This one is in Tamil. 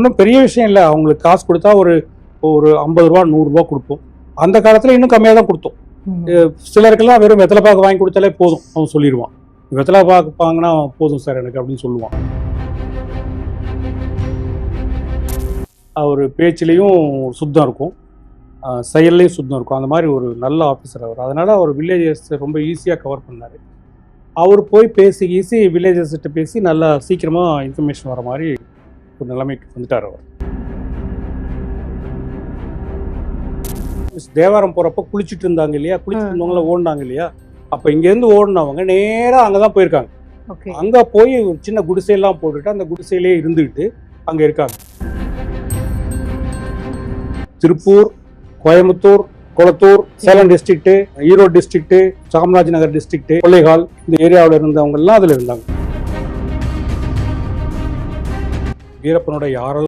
ஒன்றும் பெரிய விஷயம் இல்லை. அவங்களுக்கு காசு கொடுத்தா ஒரு ஒரு ஐம்பது ரூபா நூறுரூவா கொடுப்போம். அந்த காலத்தில் இன்னும் கம்மியாக தான் கொடுத்தோம். சிலருக்கெல்லாம் வெறும் வெத்தலை பாக்கு வாங்கி கொடுத்தாலே போதும். அவன் சொல்லிடுவான். வெத்தலை பாக்கு வாங்கினா போதும் சார் எனக்கு அப்படின்னு சொல்லுவான். அவர் பேச்சிலையும் சுத்தம் இருக்கும். செயல்லையும் சுத்தம் இருக்கும். அந்த மாதிரி ஒரு நல்ல ஆஃபீஸர் அவர். அதனால அவர் வில்லேஜஸ் ரொம்ப ஈஸியாக கவர் பண்ணார். அவர் போய் பேசி ஈஸி வில்லேஜஸ்கிட்ட பேசி நல்லா சீக்கிரமாக இன்ஃபர்மேஷன் வர மாதிரி ஒரு நிலைமைக்கு வந்துட்டார் அவர். தேவாரம் போகிறப்ப குளிச்சுட்டு இருந்தாங்க இல்லையா? குளிச்சுட்டு இருந்தவங்கள ஓடினாங்க இல்லையா? அப்போ இங்கேருந்து ஓடினவங்க நேராக அங்கே தான் போயிருக்காங்க. அங்கே போய் ஒரு சின்ன குடிசையெல்லாம் போட்டுட்டு அந்த குடிசையிலே இருந்துக்கிட்டு அங்கே இருக்காங்க. Tiruppur Coimbatore Kolathur Salem district Erode district Chamaraj Nagar district Kollegal இந்த ஏரியாவில் இருந்தவங்க எல்லாம் அதில் இருந்தாங்க. வீரப்பனுடைய யாரோ